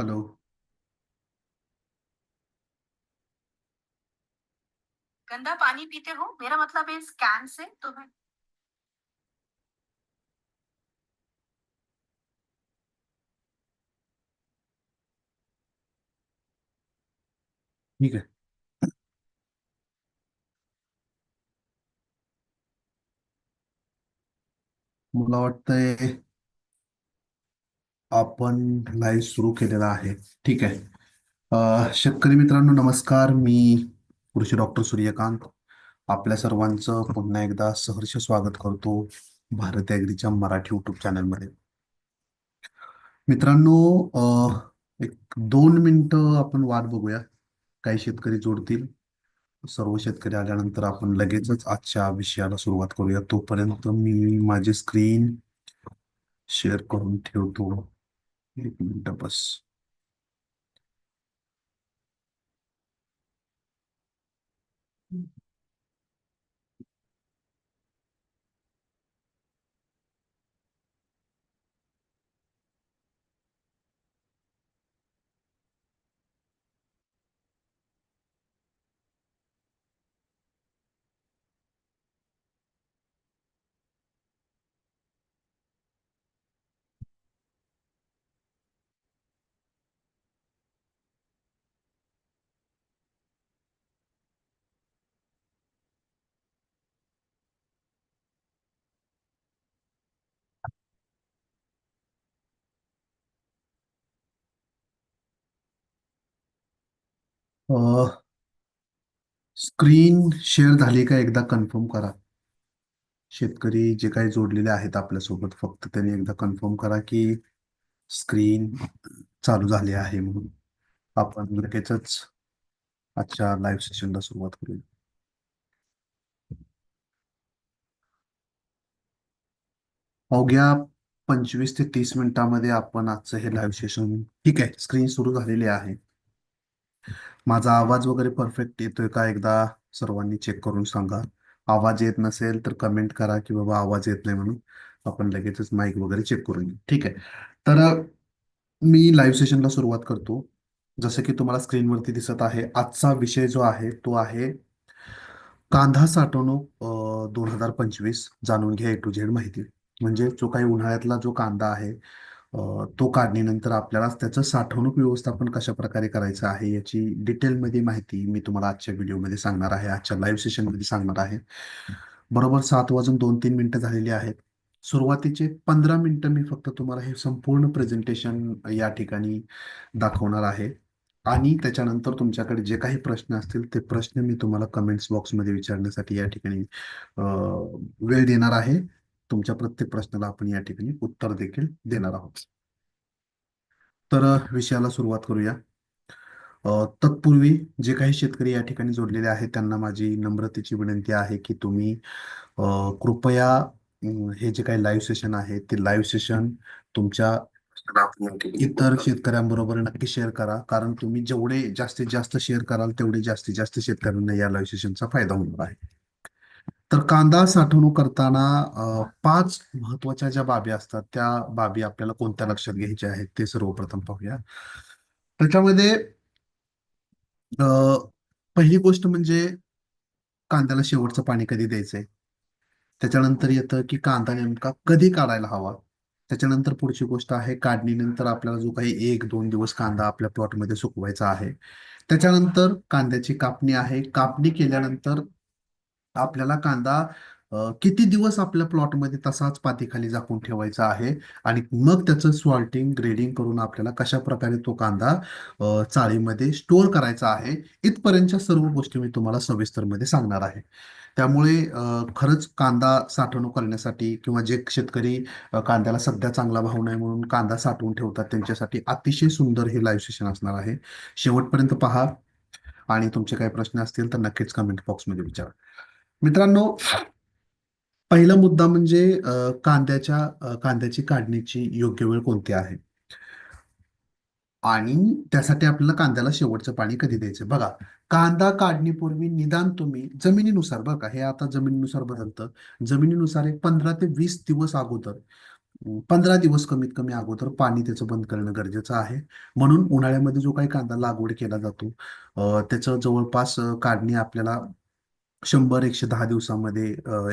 Hello. गंदा पानी पीते हो? मेरा मतलब है इस कैन से तो मैं ठीक आहे मला वाटतंय आपण लाईव्ह सुरू केलेला आहे. ठीक आहे. शेतकरी मित्रांनो नमस्कार. मी कृषी डॉक्टर सूर्यकांत. आपल्या सर्वांचं पुन्हा एकदा सहर्ष स्वागत करतो भारत ॲग्रीच्या मराठी युट्यूब चॅनलमध्ये मित्रांनो एक दोन मिनटं आपण वाट बघूया. काही शेतकरी जोडतील. सर्व शेतकरी आल्यानंतर आपण लगेचच आजच्या विषयाला सुरुवात करूया. तोपर्यंत मी माझी स्क्रीन शेअर करून ठेवतो. एक मिनट बस स्क्रीन शेअर झाली का एकदा कन्फर्म करा. शेतकरी जे काही जोडलेले आहेत आपल्यासोबत फक्त त्यांनी एकदा कन्फर्म करा की स्क्रीन चालू झाली आहे म्हणून. आपण लगेचच आजच्या लाईव्ह सेशनला सुरुवात करूया. अवघ्या पंचवीस ते तीस मिनिटांमध्ये आपण आजचं हे लाईव्ह सेशन ठीक आहे स्क्रीन सुरू झालेली आहे. माझा आवाज वगैरे परफेक्ट येतोय का एकदा? सर्वांनी चेक करून सांगा. आवाज येत नसेल तर कमेंट करा की बाबा आवाज येत नाही म्हणून. आपण लगेचच माईक वगैरे चेक करून घेऊ. ठीक आहे. तर मी लाईव्ह सेशनला सुरुवात करतो. जसं की तुम्हाला स्क्रीनवरती दिसत आहे आजचा विषय जो आहे तो आहे कांदा साठवणूक दोन हजार पंचवीस जाणून घ्या ए टू झेड माहिती. म्हणजे जो काही उन्हाळ्यातला जो कांदा आहे तो काढणीनंतर आपल्याला त्याचं साठवणूक व्यवस्थापन कशा प्रकारे करायचं आहे याची डिटेलमध्ये माहिती मी तुम्हाला आजच्या व्हिडिओमध्ये सांगणार आहे आजच्या लाईव्ह सेशनमध्ये सांगणार आहे. बरोबर सात वाजून दोन तीन मिनिटं झालेली आहेत. सुरुवातीचे पंधरा मिनिटं मी फक्त तुम्हाला हे संपूर्ण प्रेझेंटेशन या ठिकाणी दाखवणार आहे. आणि त्याच्यानंतर तुमच्याकडे जे काही प्रश्न असतील ते प्रश्न मी तुम्हाला कमेंट्स बॉक्समध्ये विचारण्यासाठी या ठिकाणी वेळ देणार आहे. तुमच्या प्रत्येक प्रश्नाला आपण या ठिकाणी उत्तर देखील देणार आहोत. तर विषयाला सुरुवात करूया. तत्पूर्वी जे काही शेतकरी या ठिकाणी जोडलेले आहेत त्यांना माझी नम्रतेची विनंती आहे की तुम्ही कृपया हे जे काही लाईव्ह सेशन आहे ते लाईव्ह सेशन तुमच्या इतर शेतकऱ्यांबरोबर नक्की शेअर करा. कारण तुम्ही जेवढे जास्तीत जास्त शेअर कराल तेवढे जास्तीत जास्त शेतकऱ्यांना या लाईव्ह सेशनचा फायदा होणार आहे. तर कांदा साठवणूक करताना अ, पाच महत्त्वाच्या ज्या बाबी असतात त्या बाबी आपल्याला कोणत्या लक्षात घ्यायच्या आहेत ते सर्वप्रथम पाहूया. त्याच्यामध्ये अ, पहिली गोष्ट म्हणजे कांद्याला शेवटचं पाणी कधी द्यायचंय? त्याच्यानंतर येतं की कांदा नेमका कधी काढायला हवा? त्याच्यानंतर पुढची गोष्ट आहे काढणीनंतर आपल्याला जो काही एक दोन दिवस कांदा आपल्या प्लॉटमध्ये सुकवायचा आहे. त्याच्यानंतर कांद्याची कापणी आहे. कापणी केल्यानंतर आपल्याला कांदा किती दिवस आपल्या प्लॉटमध्ये तसाच पातीखाली झाकून ठेवायचा आहे? आणि मग त्याचं सॉल्टिंग ग्रेडिंग करून आपल्याला कशा प्रकारे तो कांदा चाळीमध्ये स्टोअर करायचा आहे? इथपर्यंतच्या सर्व गोष्टी मी तुम्हाला सविस्तरमध्ये सांगणार आहे. त्यामुळे खरंच कांदा साठवणूक करण्यासाठी किंवा जे शेतकरी कांद्याला सध्या चांगला भाव नाही म्हणून कांदा साठवून ठेवतात त्यांच्यासाठी अतिशय सुंदर हे लाईव्ह सेशन असणार आहे. शेवटपर्यंत पहा. आणि तुमचे काही प्रश्न असतील तर नक्कीच कमेंट बॉक्समध्ये विचारा. मित्रांनो पहिला मुद्दा म्हणजे कांद्याच्या कांद्याची काढणीची योग्य वेळ कोणती आहे? आणि त्यासाठी आपल्याला कांद्याला शेवटचं पाणी कधी द्यायचं? बघा कांदा काढणीपूर्वी निदान तुम्ही जमिनीनुसार बघा हे आता जमिनीनुसार बदलतं. जमिनीनुसार एक पंधरा ते वीस दिवस अगोदर पंधरा दिवस कमीत कमी अगोदर पाणी त्याचं बंद करणं गरजेचं आहे. म्हणून उन्हाळ्यामध्ये जो काही कांदा लागवड केला जातो त्याचं जवळपास काढणी आपल्याला शंभर एकशे दहा दिवसामध्ये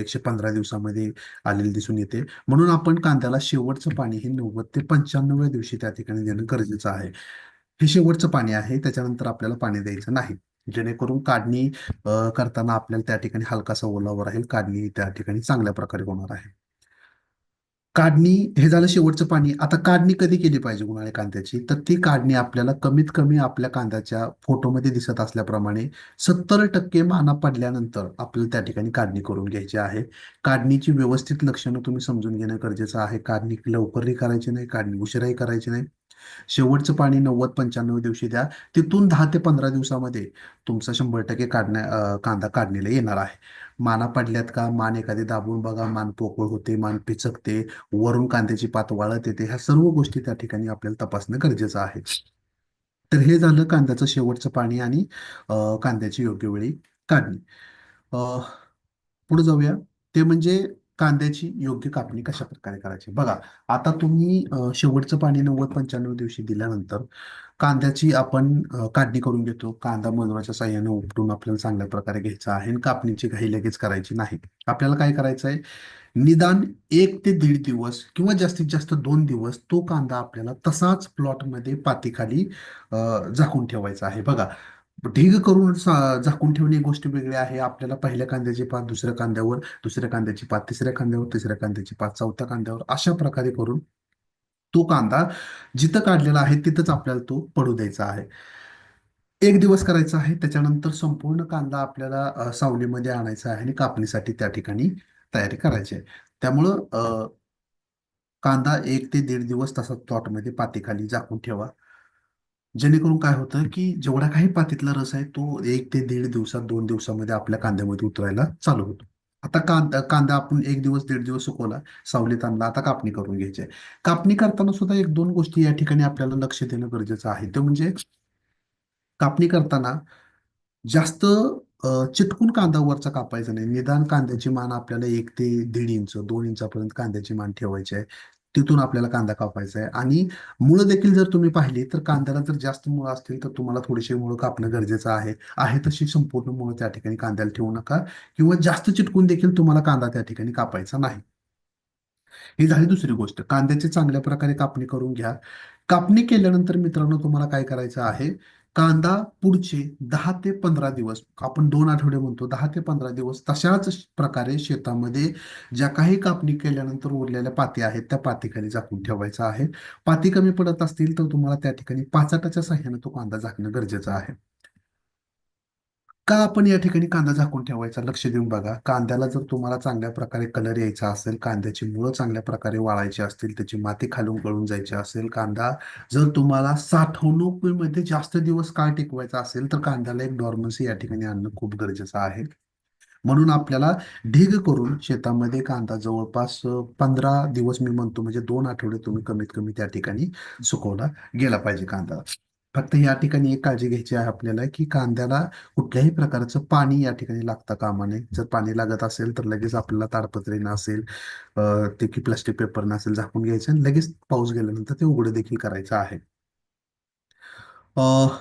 एकशे पंधरा दिवसामध्ये आलेली दिसून येते. म्हणून आपण कांद्याला शेवटचं पाणी हे नव्वद ते पंच्याण्णव्या दिवशी त्या ठिकाणी देणं गरजेचं आहे. हे शेवटचं पाणी आहे त्याच्यानंतर आपल्याला पाणी द्यायचं नाही. जेणेकरून काढणी करताना आपल्याला त्या ठिकाणी हलकासा ओलावा राहील काढणी त्या ठिकाणी चांगल्या प्रकारे होणार आहे. काढणी हे झालं शेवटचं पाणी. आता काढणी कधी केली पाहिजे उन्हाळी कांद्याची? तर ती काढणी आपल्याला कमीत कमी आपल्या कांद्याच्या फोटोमध्ये दिसत असल्याप्रमाणे सत्तर टक्के माना पडल्यानंतर आपल्याला त्या ठिकाणी काढणी करून घ्यायची आहे. काढणीची व्यवस्थित लक्षणं तुम्ही समजून घेणं गरजेचं आहे. काढणी लवकरही करायची नाही काढणी उशिराही करायची नाही. शेवटचं पाणी नव्वद पंच्याण्णव दिवशी द्या. तिथून दहा ते पंधरा दिवसामध्ये तुमचा शंभर टक्के काढण्या कांदा काढणीला येणार आहे. माना पडल्यात का? मान एखादी दाबून बघा. मान पोकळ होते मान पिचकते वरून कांद्याची पात वाळत येते. ह्या सर्व गोष्टी त्या ठिकाणी आपल्याला तपासणं गरजेचं आहे. तर हे झालं कांद्याचं शेवटचं पाणी आणि अं, कांद्याची योग्य वेळी काढणी. अं, पुढे जाऊया. ते म्हणजे कांद्याची योग्य कापणी कशा प्रकारे करायची? बघा आता तुम्ही शेवटचं पाणी नव्वद पंच्याण्णव दिवशी दिल्यानंतर कांद्याची आपण काढणी करून घेतो. कांदा मजुराच्या साह्याने उपटून आपल्याला चांगल्या प्रकारे घ्यायचा आहे आणि कापणीची घाई लगेच करायची नाही. आपल्याला काय करायचं आहे? निदान एक ते दीड दिवस किंवा जास्तीत जास्त दोन दिवस तो कांदा आपल्याला तसाच प्लॉटमध्ये पातीखाली झाकून ठेवायचा आहे. बघा ढीग करून सा- झाकून ठेवणे ही गोष्ट वेगळी आहे. आपल्याला पहिल्या कांद्याची पात दुसऱ्या कांद्यावर दुसऱ्या कांद्याची पात तिसऱ्या कांद्यावर तिसऱ्या कांद्याची पात चौथ्या कांद्यावर अशा प्रकारे करून तो कांदा जिथं काढलेला आहे तिथंच आपल्याला तो पडू द्यायचा आहे. एक दिवस करायचा आहे त्याच्यानंतर संपूर्ण कांदा आपल्याला अ, सावलीमध्ये आणायचा आहे आणि कापणीसाठी त्या ठिकाणी तयारी करायची आहे. त्यामुळं अ, कांदा एक ते दीड दिवस तसा प्लॉटमध्ये पातीखाली झाकून ठेवा. जेणेकरून काय होतं की जेवढा काही पातीतला रस आहे तो एक ते दीड दिवसात दोन दिवसामध्ये आपल्या कांद्यामध्ये उतरायला चालू होतो. आता कांदा कांदा आपण एक दिवस दीड दिवस सुकवला सावलीत आणला आता कापणी करून घ्यायची आहे. कापणी करताना सुद्धा एक दोन गोष्टी या ठिकाणी आपल्याला लक्ष देणं गरजेचं आहे. ते म्हणजे कापणी करताना जास्त चिटकून कांदा वरचा कापायचा नाही. निदान कांद्याची मान आपल्याला एक ते दीड इंच दोन इंचापर्यंत कांद्याची मान ठेवायची आहे. तिथून आपल्याला कांदा कापायचा आहे. आणि मुळं देखील जर तुम्ही पाहिली तर कांद्याला जर जास्त मुळं असतील तर तुम्हाला थोडीशी मुळं कापणं गरजेचं आहे. आहे तशी संपूर्ण मुळं त्या ठिकाणी कांद्याला ठेवू नका. किंवा जास्त चिटकून देखील तुम्हाला कांदा त्या ठिकाणी कापायचा नाही. ही झाली दुसरी गोष्ट. कांद्याची चांगल्या प्रकारे कापणी करून घ्या. कापणी केल्यानंतर मित्रांनो तुम्हाला काय करायचं आहे? कांदा पुढचे दहा ते पंधरा दिवस आपण दोन आठवडे म्हणतो दहा ते पंधरा दिवस तशाच प्रकारे शेतामध्ये ज्या काही कापणी केल्यानंतर उरलेल्या पाती आहेत त्या पातीखाली झाकून ठेवायचा आहे. पाती कमी पडत असतील तर तुम्हाला त्या ठिकाणी पाचाटाच्या साह्याने तो कांदा झाकणं गरजेचं आहे. का आपण या ठिकाणी कांदा झाकून ठेवायचा? लक्ष देऊन बघा. कांद्याला जर तुम्हाला चांगल्या प्रकारे कलर यायचा असेल कांद्याची मुळं चांगल्या प्रकारे वाळायची असतील त्याची माती खालून गळून जायची असेल कांदा जर तुम्हाला साठवणुकीमध्ये जास्त दिवस काळ टिकवायचा असेल तर कांद्याला एक डॉर्मन्सी या ठिकाणी आणणं खूप गरजेचं आहे. म्हणून आपल्याला ढीग करून शेतामध्ये कांदा जवळपास पंधरा दिवस मी म्हणतो म्हणजे दोन आठवडे तुम्ही कमीत कमी त्या ठिकाणी सुकवला गेला पाहिजे कांदा. फक्त या ठिकाणी एक काळजी घ्यायची आहे आपल्याला की कांद्याला कुठल्याही प्रकारचं पाणी या ठिकाणी लागता कामा नये जर पाणी लागत असेल तर लगेच आपल्याला ताडपत्री नसेल ते की प्लास्टिक पेपर नसेल झाकून घ्यायचं आणि लगेच पाऊस गेल्यानंतर ते उघडं देखील करायचं आहे. अं,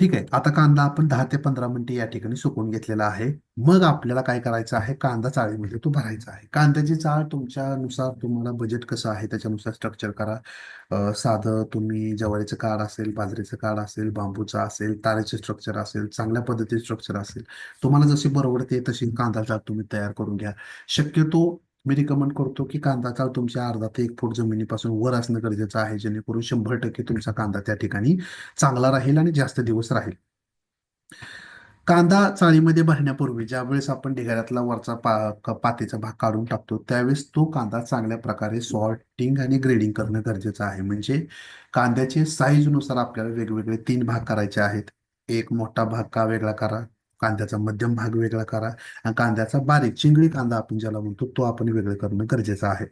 ठीक आहे. आता कांदा आपण दहा ते पंधरा मिनिटे या ठिकाणी सुकवून घेतलेला आहे. मग आपल्याला काय करायचं आहे? कांदा चाळीमध्ये तो भरायचा आहे. कांद्याची चाळ तुमच्यानुसार तुम्हाला बजेट कसं आहे? त्याच्यानुसार स्ट्रक्चर करा. साधं तुम्ही ज्वारीचं काढ असेल बाजरीचं काढ असेल बांबूचं असेल तारेचे स्ट्रक्चर असेल चांगल्या पद्धतीचे स्ट्रक्चर असेल. तुम्हाला जशी परवडते तशी कांदा चाळ तुम्ही तयार करून घ्या. शक्यतो मी रिकमेंड करतो की कांदा चाळ तुमच्या अर्धा ते एक फूट जमिनीपासून वर असणं गरजेचं आहे जेणेकरून शंभर टक्के तुमचा कांदा त्या ठिकाणी चांगला राहील आणि जास्त दिवस राहील. कांदा चाळीमध्ये भरण्यापूर्वी ज्यावेळेस आपण ढिगाऱ्यातला वरचा पा पातीचा भाग काढून टाकतो त्यावेळेस तो कांदा चांगल्या प्रकारे सॉर्टिंग आणि ग्रेडिंग करणं गरजेचं आहे. म्हणजे कांद्याचे साईजनुसार आपल्याला वेगवेगळे तीन भाग करायचे आहेत. एक मोठा भाग का वेगळा करा कांद्याचा मध्यम भाग वेगळा करा आणि कांद्याचा बारीक चिंगळी कांदा आपण ज्याला म्हणतो तो आपण वेगळं करणं गरजेचं आहे.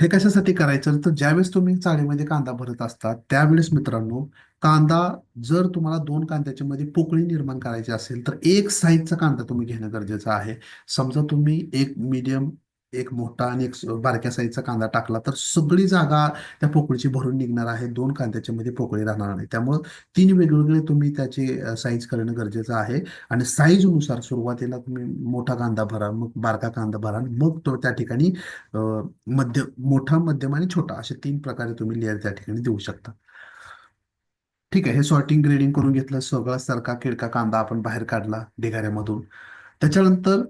हे कशासाठी करायचं? तर ज्यावेळेस तुम्ही चाळीमध्ये कांदा भरत असता त्यावेळेस मित्रांनो कांदा जर तुम्हाला दोन कांद्याच्या मध्ये पोकळी निर्माण करायची असेल तर एक साईजचा कांदा तुम्ही घेणं गरजेचं आहे. समजा तुम्ही एक मीडियम एक मोठा आणि एक बारक्या साईजचा कांदा टाकला तर सगळी जागा त्या पोकळीची भरून निघणार आहे. दोन कांद्याच्या मध्ये पोकळी राहणार नाही. त्यामुळं तीन वेगवेगळे तुम्ही त्याची साईज करणं गरजेचं आहे. आणि साईजनुसार सुरुवातीला तुम्ही मोठा कांदा भरा मग बारका कांदा भरा मग तो त्या ठिकाणी मध्यम मध्य मोठा मध्यम आणि छोटा असे तीन प्रकारे तुम्ही लेअर त्या ठिकाणी देऊ शकता. ठीक आहे. हे सॉर्टिंग ग्रेडिंग करून घेतलं. सगळा सरका किडका कांदा आपण बाहेर काढला ढिगाऱ्यामधून. त्याच्यानंतर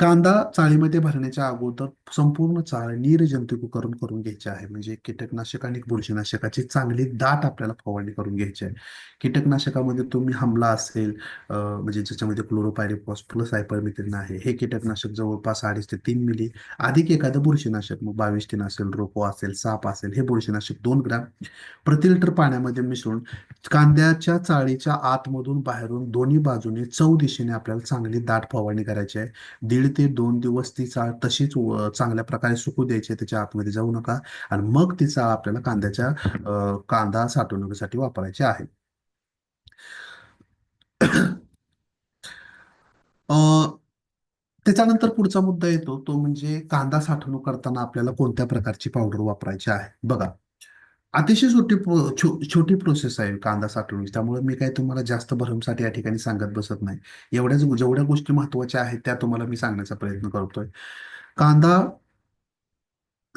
कांदा चाळीमध्ये भरण्याच्या अगोदर संपूर्ण चाळ निर्जंतुकीकरण करून घ्यायचे आहे. म्हणजे कीटकनाशक आणि बुरशीनाशकाची चांगली दाट आपल्याला फवारणी करून घ्यायची आहे. कीटकनाशकामध्ये तुम्ही हमला असेल म्हणजे ज्याच्यामध्ये क्लोरोपायरिफॉस प्लस सायपरमिथ्रिन आहे हे कीटकनाशक जवळपास अडीच ते तीन मिली. अधिक एखादं बुरशीनाशक मग बावीस तीन असेल रोपो असेल साप असेल हे बुरशीनाशक दोन ग्रॅम प्रति लिटर पाण्यामध्ये मिसळून कांद्याच्या चाळीच्या आतमधून बाहेरून दोन्ही बाजूने चौ दिशेने आपल्याला चांगली दाट फवारणी करायची आहे. दीड ते दोन दिवस ती चाळ तशीच चांगल्या प्रकारे सुकू द्यायची आहे, त्याच्या आतमध्ये जाऊ नका. आणि मग ती चाळ आपल्याला कांद्याच्या कांदा साठवणुकीसाठी वापरायची आहे. अ, त्याच्यानंतर पुढचा मुद्दा येतो तो म्हणजे कांदा साठवणूक करताना आपल्याला कोणत्या प्रकारची पावडर वापरायची आहे? बघा. अतिशय छोटी प्रो- छो- छोटी प्रोसेस आहे कांदा साठवण्याची त्यामुळे मी काय तुम्हाला जास्त भरमसाठी या ठिकाणी सांगत बसत नाही. एवढ्याच जेवढ्या गोष्टी महत्त्वाच्या आहेत त्या तुम्हाला मी सांगण्याचा प्रयत्न करतोय. कांदा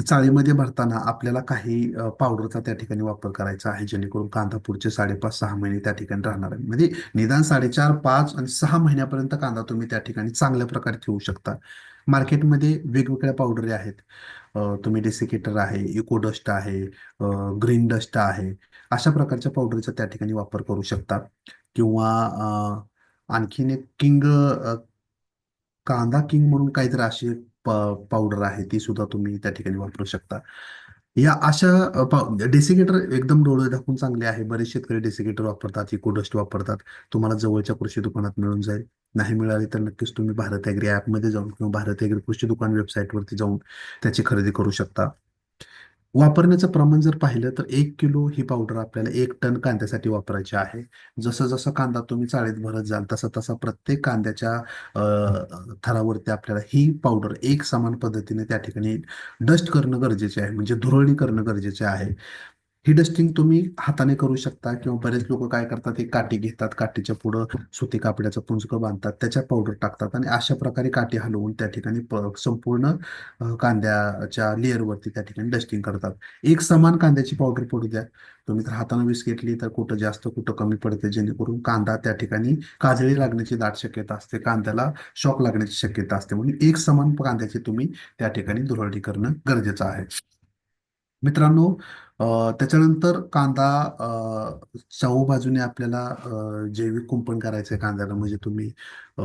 चाळीमध्ये भरताना आपल्याला काही पावडरचा त्या ठिकाणी वापर करायचा आहे जेणेकरून कांदा पुढचे साडेपाच सहा महिने त्या ठिकाणी राहणार आहे. म्हणजे निदान साडेचार पाच आणि सहा महिन्यापर्यंत कांदा तुम्ही त्या ठिकाणी चांगल्या प्रकारे ठेवू शकता. मार्केटमध्ये वेगवेगळ्या पावडरी आहेत. तुम्ही डेसिकेटर आहे इको डस्ट आहे ग्रीन डस्ट आहे अशा प्रकारच्या पावडरचा त्या ठिकाणी वापर करू शकता. किंवा आणखीन एक किंग कांदा किंग म्हणून काहीतरी अशी पावडर आहे ती सुद्धा तुम्ही त्या ठिकाणी वापरू शकता. या अशा डेसिकेटर एकदम डोळे दाखवून चांगले आहे. बरेच शेतकरी डेसिकेटर वापरतात इकोडस्ट वापरतात. तुम्हाला जवळच्या कृषी दुकानात मिळून जाईल. नाही मिळाली तर नक्कीच तुम्ही भारत ॲग्री ॲपमध्ये जाऊन किंवा भारत ॲग्री कृषी दुकान वेबसाईटवरती जाऊन त्याची खरेदी करू शकता. वापरण्याचं प्रमाण जर पाहिलं तर एक किलो ही पावडर आपल्याला एक टन कांद्यासाठी वापरायची आहे. जसं जसं कांदा तुम्ही चाळीत भरत जाल तसा तसा प्रत्येक कांद्याच्या थरावरती आपल्याला ही पावडर एक समान पद्धतीने त्या ठिकाणी डस्ट करणं गरजेचे आहे. म्हणजे धुरळणी करणं गरजेचे आहे. ही डस्टिंग तुम्ही हाताने करू शकता किंवा बरेच लोक काय करतात एक काठी घेतात काठीच्या पुढं सुती कापड्याचं पुंजकं बांधतात त्याच्यात पावडर टाकतात आणि अशा प्रकारे काठी हलवून त्या ठिकाणी संपूर्ण कांद्याच्या लेअरवरती त्या ठिकाणी डस्टिंग करतात. एक समान कांद्याची पावडर पडू द्या. तुम्ही तर हाताने वीस घेतली तर कुठं जास्त कुठं कमी पडते जेणेकरून कांदा त्या ठिकाणी काजळी लागण्याची दाट शक्यता असते कांद्याला शॉक लागण्याची शक्यता असते. म्हणून एक समान कांद्याची तुम्ही त्या ठिकाणी धुरळी करणं गरजेचं आहे. मित्रांनो अ, त्याच्यानंतर कांदा अ, चहू बाजूने आपल्याला अ, जैविक कुंपण करायचं आहे कांद्याला. म्हणजे तुम्ही अ,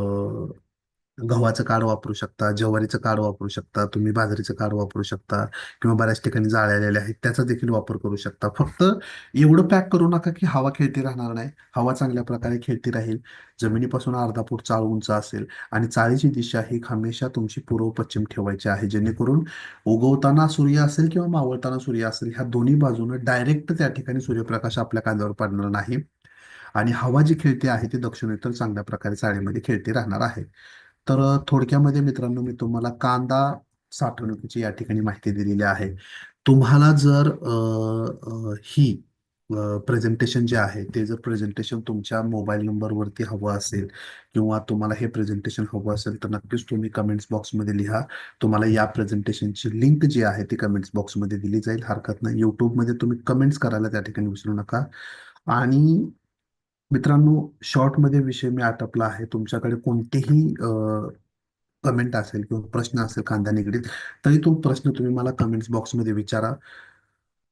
गव्हाचं काड वापरू शकता ज्वारीचं काड वापरू शकता तुम्ही बाजरीचं काड वापरू शकता किंवा बऱ्याच ठिकाणी जाळ्या आलेल्या आहेत त्याचा देखील वापर करू शकता. फक्त एवढं पॅक करू नका की हवा खेळती राहणार नाही. हवा चांगल्या प्रकारे खेळती राहील. जमिनीपासून अर्धा फूट चाळ उंच असेल आणि चाळीची दिशा ही हमेशा तुमची पूर्व पश्चिम ठेवायची आहे. जेणेकरून उगवताना सूर्य असेल किंवा मावळताना सूर्य असेल ह्या दोन्ही बाजूनं डायरेक्ट त्या ठिकाणी सूर्यप्रकाश आपल्या कांद्यावर पडणार नाही. आणि हवा जी खेळते आहे ती दक्षिणोत्तर चांगल्या प्रकारे चाळीमध्ये खेळती राहणार आहे. तर थोडक्यामध्ये मित्रांनो मी तुम्हाला कांदा साठवणुकीची या ठिकाणी माहिती दिलेली आहे. तुम्हाला जर आ, आ, ही प्रेझेंटेशन जे आहे ते जर प्रेझेंटेशन तुमच्या मोबाईल नंबरवरती हवं असेल किंवा तुम्हाला हे प्रेझेंटेशन हवं असेल तर नक्कीच तुम्ही कमेंट्स बॉक्समध्ये लिहा. तुम्हाला या प्रेझेंटेशनची लिंक जी आहे ती कमेंट्स बॉक्समध्ये दिली जाईल. हरकत नाही. यूट्यूबमध्ये तुम्ही कमेंट्स करायला त्या ठिकाणी विसरू नका. आणि मित्रांनो शॉर्टमध्ये विषय मी आटपला आहे. तुमच्याकडे कोणतेही कमेंट असेल किंवा प्रश्न असेल कांदा निगडीत तरी तो प्रश्न तुम्ही मला कमेंट्स बॉक्समध्ये विचारा.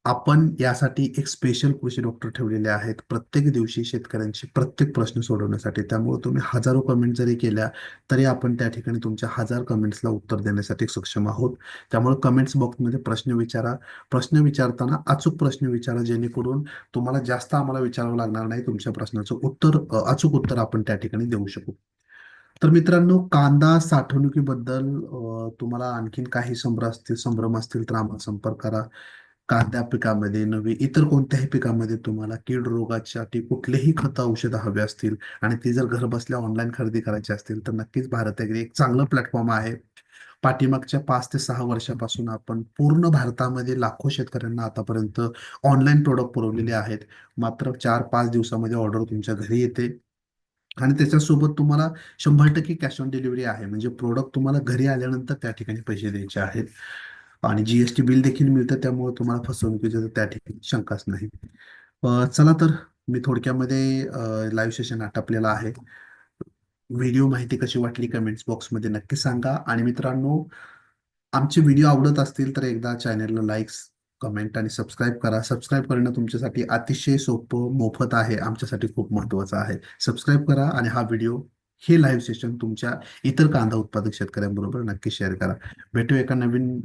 आपण यासाठी एक स्पेशल कृषी डॉक्टर ठेवलेले आहेत. प्रत्येक दिवशी शेतकऱ्यांचे प्रत्येक प्रश्न सोडवण्यासाठी. त्यामुळे तुम्ही हजारो कमेंट जरी केल्या तरी आपण त्या ठिकाणी तुमच्या हजार कमेंट्सला उत्तर देण्यासाठी सक्षम आहोत. त्यामुळे कमेंट्स बॉक्समध्ये प्रश्न विचारा. प्रश्न विचारताना अचूक प्रश्न विचारा जेणेकरून तुम्हाला जास्त आम्हाला विचारावं लागणार नाही. तुमच्या प्रश्नाचं उत्तर अचूक उत्तर आपण त्या ठिकाणी देऊ शकू. तर मित्रांनो कांदा साठवणुकीबद्दल तुम्हाला आणखीन काही संभ्रम असतील संभ्रम असतील तर आम्हाला संपर्क करा. कांदा पिकामध्ये नवे इतर कोणत्याही पिकामध्ये तुम्हाला कीड रोगासाठी कुठलेही खतं औषधं हवे असतील आणि ती जर घर बसल्या ऑनलाईन खरेदी करायची असतील तर नक्कीच भारत ॲग्री एक चांगलं प्लॅटफॉर्म आहे. पाठीमागच्या पाच ते सहा वर्षापासून आपण पूर्ण भारतामध्ये लाखो शेतकऱ्यांना आतापर्यंत ऑनलाईन प्रोडक्ट पुरवलेले आहेत. मात्र चार पाच दिवसामध्ये ऑर्डर तुमच्या घरी येते. आणि त्याच्यासोबत तुम्हाला शंभर टक्के कॅश ऑन डिलिव्हरी आहे. म्हणजे प्रोडक्ट तुम्हाला घरी आल्यानंतर त्या ठिकाणी पैसे द्यायचे आहेत. आणि जीएसटी बिल देखील मिळतं त्यामुळे तुम्हाला फसवणुकीची त्या ठिकाणी शंकाच नाही. चला तर मी थोडक्यामध्ये लाईव्ह सेशन आटपलेलं आहे. व्हिडिओ माहिती कशी वाटली कमेंट्स बॉक्समध्ये नक्की सांगा. आणि मित्रांनो आमचे व्हिडिओ आवडत असतील तर एकदा चॅनलला लाईक्स कमेंट आणि सबस्क्राईब करा. सबस्क्राईब करणं तुमच्यासाठी अतिशय सोपं मोफत आहे. आमच्यासाठी खूप महत्वाचं आहे. सबस्क्राईब करा आणि हा व्हिडिओ हे लाईव्ह सेशन तुमच्या इतर कांदा उत्पादक शेतकऱ्यांबरोबर नक्की शेअर करा. भेटू एका नवीन